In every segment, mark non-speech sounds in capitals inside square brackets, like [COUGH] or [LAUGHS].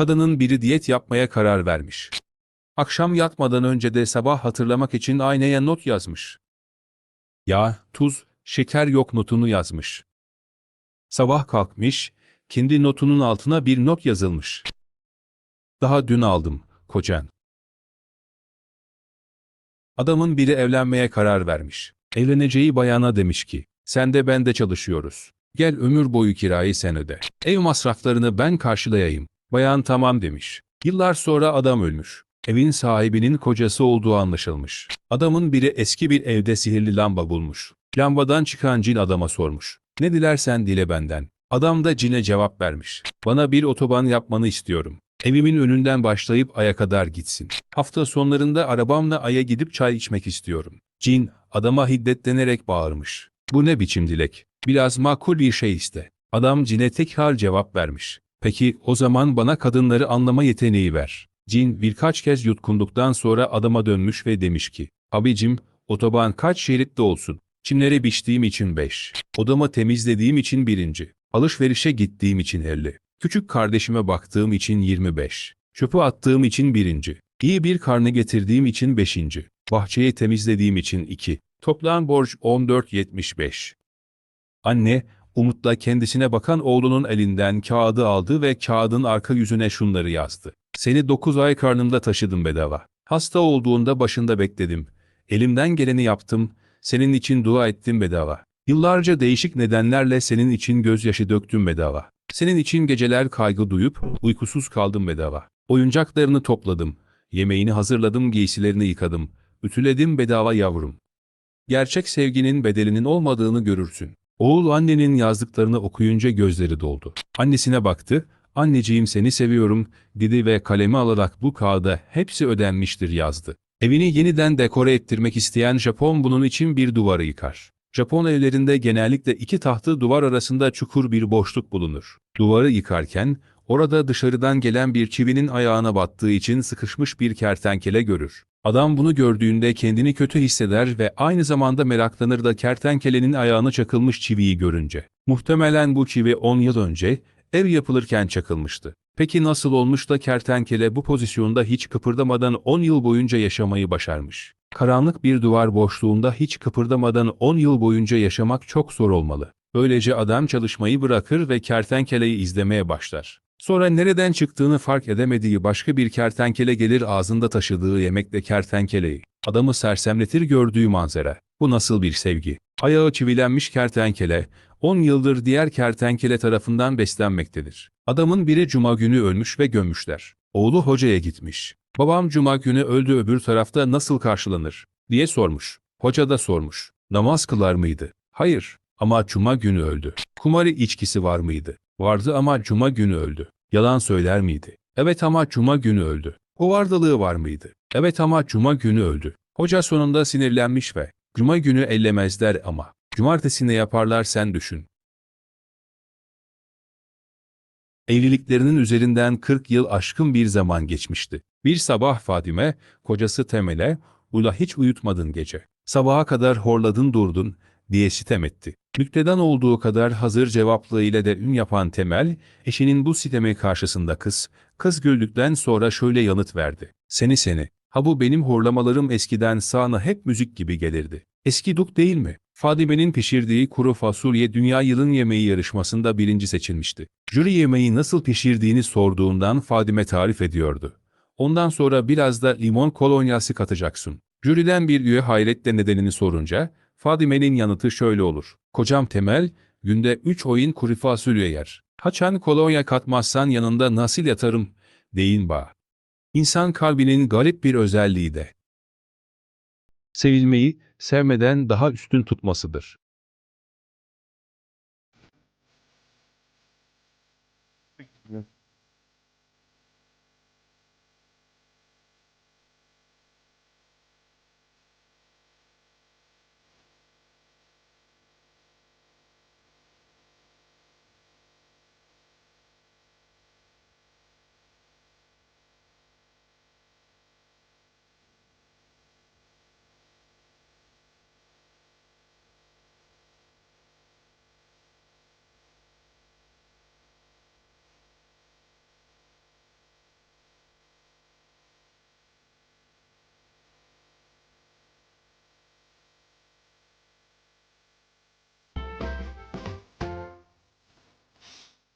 Kadının biri diyet yapmaya karar vermiş. Akşam yatmadan önce de sabah hatırlamak için aynaya not yazmış. Yağ, tuz, şeker yok notunu yazmış. Sabah kalkmış, kendi notunun altına bir not yazılmış. Daha dün aldım, kocan. Adamın biri evlenmeye karar vermiş. Evleneceği bayana demiş ki, sen de ben de çalışıyoruz. Gel ömür boyu kirayı sen öde. Ev masraflarını ben karşılayayım. Bayan tamam demiş. Yıllar sonra adam ölmüş. Evin sahibinin kocası olduğu anlaşılmış. Adamın biri eski bir evde sihirli lamba bulmuş. Lambadan çıkan cin adama sormuş. Ne dilersen dile benden. Adam da cine cevap vermiş. Bana bir otoban yapmanı istiyorum. Evimin önünden başlayıp aya kadar gitsin. Hafta sonlarında arabamla aya gidip çay içmek istiyorum. Cin, adama hiddetlenerek bağırmış. Bu ne biçim dilek? Biraz makul bir şey iste. Adam cine tekrar cevap vermiş. Peki o zaman bana kadınları anlama yeteneği ver. Cin birkaç kez yutkunduktan sonra adama dönmüş ve demiş ki, Abicim, otoban kaç şeritte olsun? Çimleri biçtiğim için 5. Odamı temizlediğim için birinci. Alışverişe gittiğim için 50. Küçük kardeşime baktığım için 25. Çöpü attığım için birinci. İyi bir karnı getirdiğim için beşinci. Bahçeyi temizlediğim için 2. Toplam borç 14.75. Anne, umutla kendisine bakan oğlunun elinden kağıdı aldı ve kağıdın arka yüzüne şunları yazdı. Seni 9 ay karnımda taşıdım bedava. Hasta olduğunda başında bekledim. Elimden geleni yaptım. Senin için dua ettim bedava. Yıllarca değişik nedenlerle senin için gözyaşı döktüm bedava. Senin için geceler kaygı duyup uykusuz kaldım bedava. Oyuncaklarını topladım. Yemeğini hazırladım, giysilerini yıkadım. Ütüledim bedava yavrum. Gerçek sevginin bedelinin olmadığını görürsün. Oğul annenin yazdıklarını okuyunca gözleri doldu. Annesine baktı, anneciğim seni seviyorum, dedi ve kalemi alarak bu kağıda hepsi ödenmiştir yazdı. Evini yeniden dekore ettirmek isteyen Japon bunun için bir duvarı yıkar. Japon evlerinde genellikle iki tahtı duvar arasında çukur bir boşluk bulunur. Duvarı yıkarken, orada dışarıdan gelen bir çivinin ayağına battığı için sıkışmış bir kertenkele görür. Adam bunu gördüğünde kendini kötü hisseder ve aynı zamanda meraklanır da kertenkelenin ayağına çakılmış çiviyi görünce. Muhtemelen bu çivi 10 yıl önce ev yapılırken çakılmıştı. Peki nasıl olmuş da kertenkele bu pozisyonda hiç kıpırdamadan 10 yıl boyunca yaşamayı başarmış? Karanlık bir duvar boşluğunda hiç kıpırdamadan 10 yıl boyunca yaşamak çok zor olmalı. Böylece adam çalışmayı bırakır ve kertenkeleyi izlemeye başlar. Sonra nereden çıktığını fark edemediği başka bir kertenkele gelir ağzında taşıdığı yemekle kertenkeleyi. Adamı sersemletir gördüğü manzara. Bu nasıl bir sevgi? Ayağı çivilenmiş kertenkele, 10 yıldır diğer kertenkele tarafından beslenmektedir. Adamın biri cuma günü ölmüş ve gömmüşler. Oğlu hocaya gitmiş. Babam cuma günü öldü öbür tarafta nasıl karşılanır? diye sormuş. Hoca da sormuş. Namaz kılar mıydı? Hayır ama cuma günü öldü. Kumarı içkisi var mıydı? Vardı ama cuma günü öldü. Yalan söyler miydi? Evet ama cuma günü öldü. Hovardalığı var mıydı? Evet ama cuma günü öldü. Hoca sonunda sinirlenmiş ve cuma günü ellemezler ama cumartesi ne yaparlar sen düşün. Evliliklerinin üzerinden 40 yıl aşkın bir zaman geçmişti. Bir sabah Fadime, kocası Temel'e, ''Ula hiç uyutmadın gece. Sabaha kadar horladın durdun.'' diye sitem etti. Nüktedan olduğu kadar hazır cevaplığıyla de ün yapan Temel, eşinin bu sitemi karşısında kız, kız güldükten sonra şöyle yanıt verdi. Seni seni, ha bu benim horlamalarım eskiden sağına hep müzik gibi gelirdi. Eski duk değil mi? Fadime'nin pişirdiği kuru fasulye Dünya Yılın Yemeği yarışmasında birinci seçilmişti. Jüri yemeği nasıl pişirdiğini sorduğundan Fadime tarif ediyordu. Ondan sonra biraz da limon kolonyası katacaksın. Jüriden bir üye hayretle nedenini sorunca, Fadime'nin yanıtı şöyle olur. Kocam Temel, günde 3 oyun kuru fasulye yer. Haçan kolonya katmazsan yanında nasıl yatarım, deyin bağ. İnsan kalbinin garip bir özelliği de. Sevilmeyi, sevmeden daha üstün tutmasıdır. Evet.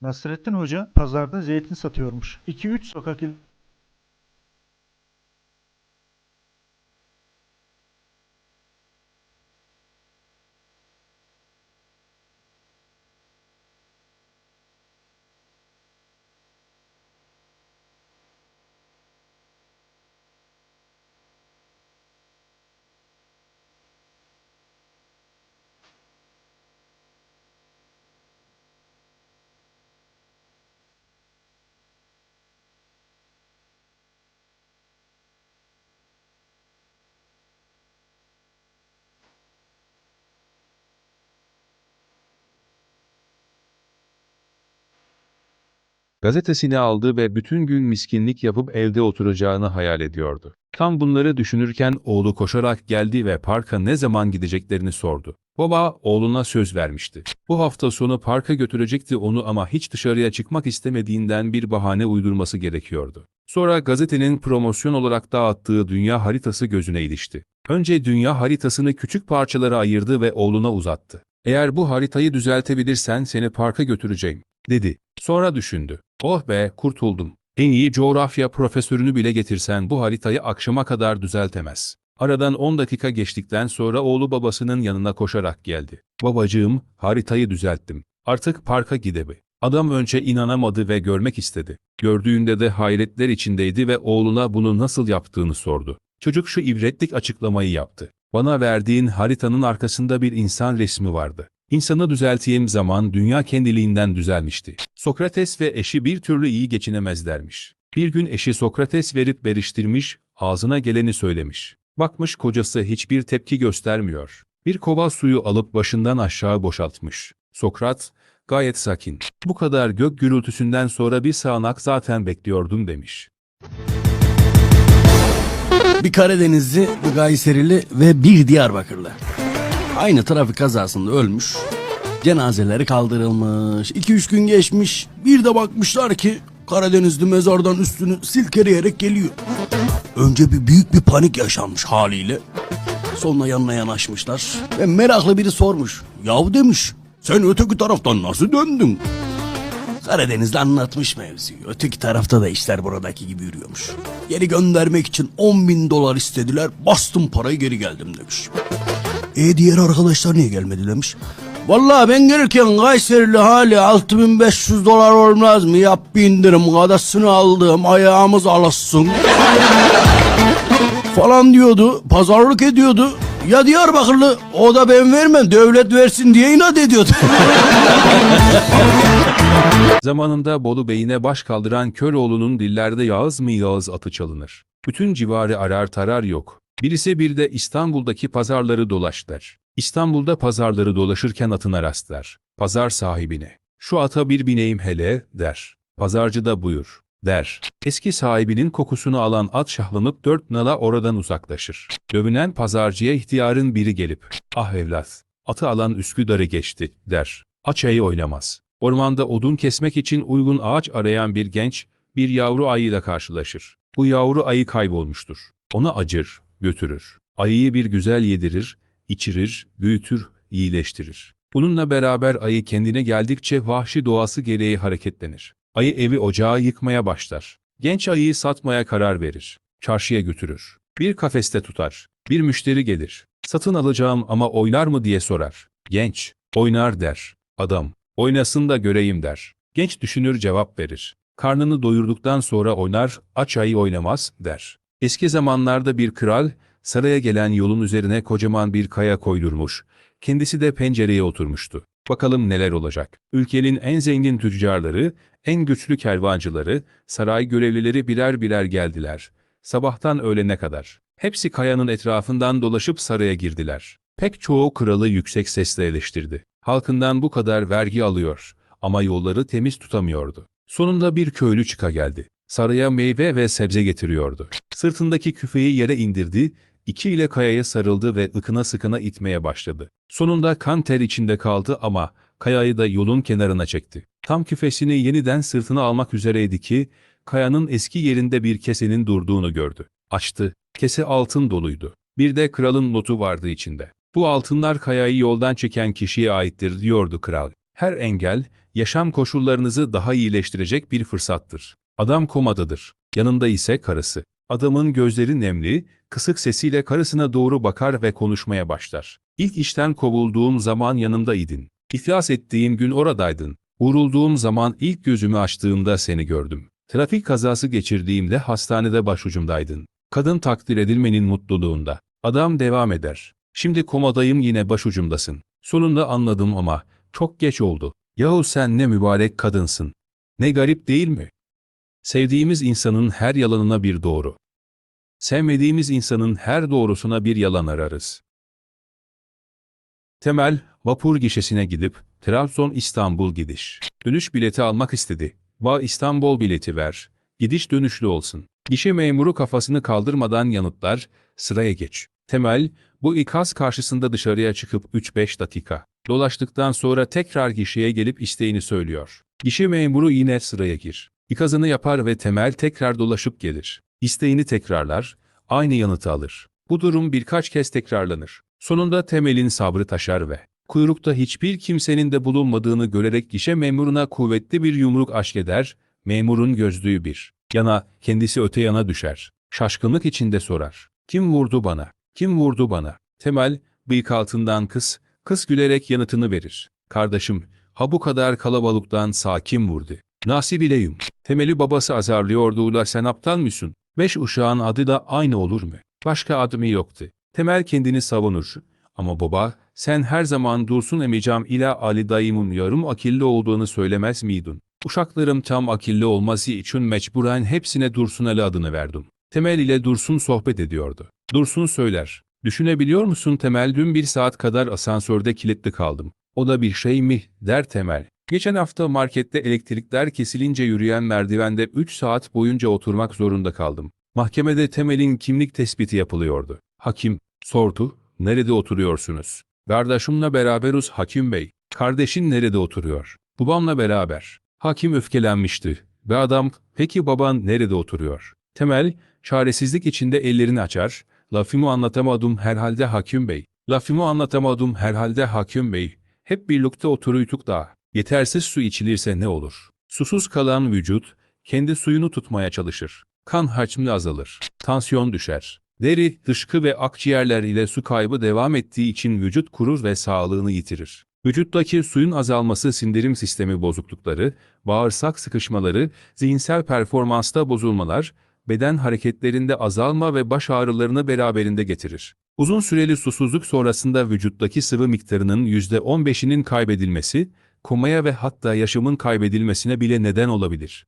Nasrettin Hoca pazarda zeytin satıyormuş. 2-3 sokak Gazetesini aldı ve bütün gün miskinlik yapıp evde oturacağını hayal ediyordu. Tam bunları düşünürken oğlu koşarak geldi ve parka ne zaman gideceklerini sordu. Baba oğluna söz vermişti. Bu hafta sonu parka götürecekti onu ama hiç dışarıya çıkmak istemediğinden bir bahane uydurması gerekiyordu. Sonra gazetenin promosyon olarak dağıttığı dünya haritası gözüne ilişti. Önce dünya haritasını küçük parçalara ayırdı ve oğluna uzattı. Eğer bu haritayı düzeltebilirsen seni parka götüreceğim, dedi. Sonra düşündü. Oh be, kurtuldum. En iyi coğrafya profesörünü bile getirsen bu haritayı akşama kadar düzeltemez. Aradan 10 dakika geçtikten sonra oğlu babasının yanına koşarak geldi. Babacığım, haritayı düzelttim. Artık parka gidebi. Adam önce inanamadı ve görmek istedi. Gördüğünde de hayretler içindeydi ve oğluna bunu nasıl yaptığını sordu. Çocuk şu ibretlik açıklamayı yaptı. Bana verdiğin haritanın arkasında bir insan resmi vardı. İnsanı düzelttiğim zaman dünya kendiliğinden düzelmişti. Sokrates ve eşi bir türlü iyi geçinemezlermiş. Bir gün eşi Sokrates verip beriştirmiş, ağzına geleni söylemiş. Bakmış kocası hiçbir tepki göstermiyor. Bir kova suyu alıp başından aşağı boşaltmış. Sokrat, gayet sakin. Bu kadar gök gürültüsünden sonra bir sağanak zaten bekliyordum demiş. Bir Karadenizli, bir Gayserili ve bir Diyarbakırlı. Aynı trafik kazasında ölmüş. Cenazeleri kaldırılmış. 2-3 gün geçmiş. Bir de bakmışlar ki Karadenizli mezardan üstünü silkeleyerek geliyor. Önce bir büyük bir panik yaşanmış haliyle. Sonra yanına yanaşmışlar. Ve meraklı biri sormuş. Yahu demiş sen öteki taraftan nasıl döndün? Karadeniz'de anlatmış mevzuyu. Öteki tarafta da işler buradaki gibi yürüyormuş. Geri göndermek için 10 bin dolar istediler. Bastım parayı geri geldim demiş. E diğer arkadaşlar niye gelmedi demiş. Vallahi ben gelirken Kayserili hali 6500 dolar olmaz mı? Yap bir indirim kadasını aldım ayağımız alasın. [LAUGHS] falan diyordu. Pazarlık ediyordu. Ya Diyarbakırlı o da ben vermem devlet versin diye inat ediyordu. [LAUGHS] Zamanında Bolu Bey'ine baş kaldıran Köroğlu'nun dillerde Yağız mı Yağız atı çalınır. Bütün civarı arar tarar yok. Birisi bir de İstanbul'daki pazarları dolaşlar. İstanbul'da pazarları dolaşırken atına rastlar. Pazar sahibine. Şu ata bir bineyim hele, der. Pazarcı da buyur, der. Eski sahibinin kokusunu alan at şahlanıp dört nala oradan uzaklaşır. Dövünen pazarcıya ihtiyarın biri gelip, ah evlat, atı alan Üsküdar'ı geçti, der. Aç ayı oynamaz. Ormanda odun kesmek için uygun ağaç arayan bir genç, bir yavru ayıyla karşılaşır. Bu yavru ayı kaybolmuştur. Ona acır, götürür. Ayıyı bir güzel yedirir, içirir, büyütür, iyileştirir. Bununla beraber ayı kendine geldikçe vahşi doğası gereği hareketlenir. Ayı evi ocağı yıkmaya başlar. Genç ayıyı satmaya karar verir. Çarşıya götürür. Bir kafeste tutar. Bir müşteri gelir. Satın alacağım ama oynar mı diye sorar. Genç, oynar der. Adam, oynasın da göreyim der. Genç düşünür cevap verir. Karnını doyurduktan sonra oynar, aç ayı oynamaz der. Eski zamanlarda bir kral, saraya gelen yolun üzerine kocaman bir kaya koydurmuş. Kendisi de pencereye oturmuştu. Bakalım neler olacak. Ülkenin en zengin tüccarları, en güçlü kervancıları, saray görevlileri birer birer geldiler. Sabahtan öğlene kadar. Hepsi kayanın etrafından dolaşıp saraya girdiler. Pek çoğu kralı yüksek sesle eleştirdi. Halkından bu kadar vergi alıyor ama yolları temiz tutamıyordu. Sonunda bir köylü çıka geldi. Saraya meyve ve sebze getiriyordu. Sırtındaki küfeyi yere indirdi, iki ile kayaya sarıldı ve ıkına sıkına itmeye başladı. Sonunda kan ter içinde kaldı ama kayayı da yolun kenarına çekti. Tam küfesini yeniden sırtına almak üzereydi ki, kayanın eski yerinde bir kesenin durduğunu gördü. Açtı, kese altın doluydu. Bir de kralın notu vardı içinde. Bu altınlar kayayı yoldan çeken kişiye aittir diyordu kral. Her engel, yaşam koşullarınızı daha iyileştirecek bir fırsattır. Adam komadadır. Yanında ise karısı. Adamın gözleri nemli, kısık sesiyle karısına doğru bakar ve konuşmaya başlar. İlk işten kovulduğum zaman yanımdaydın. İflas ettiğim gün oradaydın. Vurulduğum zaman ilk gözümü açtığımda seni gördüm. Trafik kazası geçirdiğimde hastanede başucumdaydın. Kadın takdir edilmenin mutluluğunda. Adam devam eder. Şimdi komadayım yine başucumdasın. Sonunda anladım ama çok geç oldu. Yahu sen ne mübarek kadınsın. Ne garip değil mi? Sevdiğimiz insanın her yalanına bir doğru. Sevmediğimiz insanın her doğrusuna bir yalan ararız. Temel, vapur gişesine gidip Trabzon İstanbul gidiş. Dönüş bileti almak istedi. Va İstanbul bileti ver. Gidiş dönüşlü olsun. Gişe memuru kafasını kaldırmadan yanıtlar, sıraya geç. Temel, bu ikaz karşısında dışarıya çıkıp 3-5 dakika dolaştıktan sonra tekrar gişeye gelip isteğini söylüyor. Gişe memuru yine sıraya gir. İkazını yapar ve Temel tekrar dolaşıp gelir. İsteğini tekrarlar, aynı yanıtı alır. Bu durum birkaç kez tekrarlanır. Sonunda Temel'in sabrı taşar ve kuyrukta hiçbir kimsenin de bulunmadığını görerek gişe memuruna kuvvetli bir yumruk aşk eder, memurun gözlüğü bir yana, kendisi öte yana düşer. Şaşkınlık içinde sorar. Kim vurdu bana? Kim vurdu bana? Temel, bıyık altından kız, kız gülerek yanıtını verir. Kardeşim, ha bu kadar kalabalıktan sağ kim vurdu? Nasibileyim. Temeli babası azarlıyordu da sen aptal mısın? Beş uşağın adı da aynı olur mu? Başka adı mı yoktu? Temel kendini savunur. Ama baba, sen her zaman Dursun emicam ile Ali dayımın yarım akıllı olduğunu söylemez miydin? Uşaklarım tam akıllı olması için mecburen hepsine Dursun Ali adını verdim. Temel ile Dursun sohbet ediyordu. Dursun söyler. Düşünebiliyor musun Temel dün bir saat kadar asansörde kilitli kaldım. O da bir şey mi? der Temel. Geçen hafta markette elektrikler kesilince yürüyen merdivende 3 saat boyunca oturmak zorunda kaldım. Mahkemede Temel'in kimlik tespiti yapılıyordu. Hakim sordu, nerede oturuyorsunuz? Kardeşimle beraberiz Hakim Bey. Kardeşin nerede oturuyor? Babamla beraber. Hakim öfkelenmişti. Ve adam, peki baban nerede oturuyor? Temel, çaresizlik içinde ellerini açar. Lafımı anlatamadım herhalde Hakim Bey. Lafımı anlatamadım herhalde Hakim Bey. Hep birlikte oturuyorduk da. Yetersiz su içilirse ne olur? Susuz kalan vücut, kendi suyunu tutmaya çalışır. Kan hacmi azalır. Tansiyon düşer. Deri, dışkı ve akciğerler ile su kaybı devam ettiği için vücut kurur ve sağlığını yitirir. Vücuttaki suyun azalması sindirim sistemi bozuklukları, bağırsak sıkışmaları, zihinsel performansta bozulmalar, beden hareketlerinde azalma ve baş ağrılarını beraberinde getirir. Uzun süreli susuzluk sonrasında vücuttaki sıvı miktarının %15'inin kaybedilmesi, komaya ve hatta yaşamın kaybedilmesine bile neden olabilir.